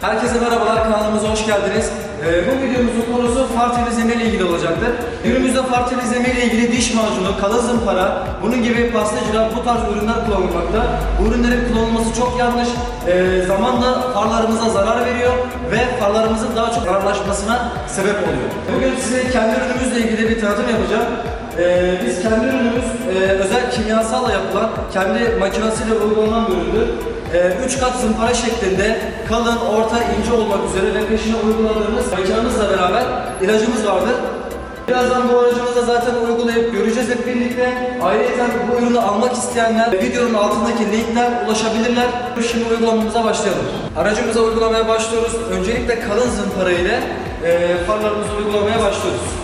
Herkese merhabalar, kanalımıza hoş geldiniz. Ee, bu videomuzun konusu far temizleme ile ilgili olacaktır. Günümüzde far temizleme ile ilgili diş macunu, kalın zımpara, bunun gibi pastacılar bu tarz ürünler kullanılmakta. Bu ürünlerin kullanılması çok yanlış. Ee, zamanla farlarımıza zarar veriyor ve farlarımızın daha çok zararlaşmasına sebep oluyor. Bugün size kendi ürünümüzle ilgili bir tanıtım yapacağım. Ee, biz kendi ürünümüz e, özel kimyasalla yapılan, kendi makinesiyle uygulanan bir üründür. 3 kat zımpara şeklinde kalın, orta, ince olmak üzere ve peşine uyguladığımız makinamızla beraber ilacımız vardır. Birazdan bu aracımızda zaten uygulayıp göreceğiz hep birlikte. Ayrıca bu ürünü almak isteyenler videonun altındaki linkten ulaşabilirler. Şimdi uygulamamıza başlayalım. Aracımıza uygulamaya başlıyoruz. Öncelikle kalın zımpara ile e, farlarımızı uygulamaya başlıyoruz.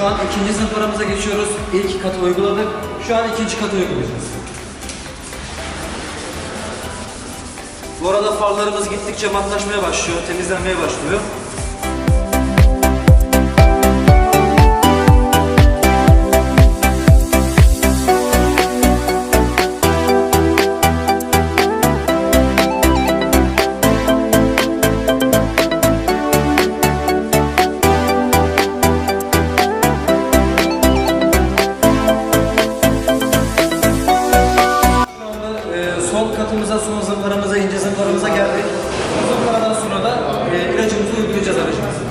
Şu an ikinci zımparamıza geçiyoruz. İlk katı uyguladık. Şu an ikinci katı uygulayacağız. Bu arada farlarımız gittikçe matlaşmaya başlıyor, temizlenmeye başlıyor. İlacımızı uygulayacağız aracımıza.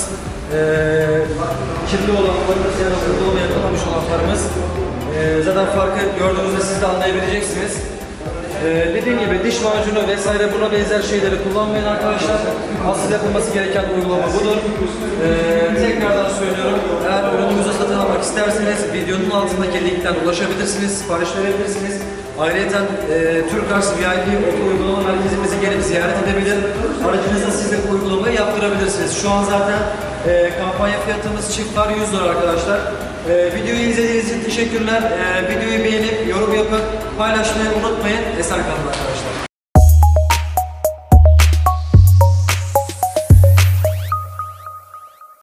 Farımız eee kirli olan farımız yani uygulama yapılmamış olan farımız eee, zaten farkı gördüğünüzde siz de anlayabileceksiniz. Eee dediğim gibi diş macunu vesaire buna benzer şeyleri kullanmayın arkadaşlar. Asıl yapılması gereken uygulama budur. Eee, tekrardan söylüyorum. Eğer ürünümüzü satın almak isterseniz videonun altındaki linkten ulaşabilirsiniz, sipariş verebilirsiniz. Ayrıca e, Türkars VIP oto uygulama merkezimizi gelip ziyaret edebilir. Aracınızda siz uygulamayı yaptırabilirsiniz. Şu an zaten e, kampanya fiyatımız çiftler 100 lira arkadaşlar. E, videoyu izlediğiniz için teşekkürler. E, videoyu beğenip yorum yapıp paylaşmayı unutmayın. Esen kalın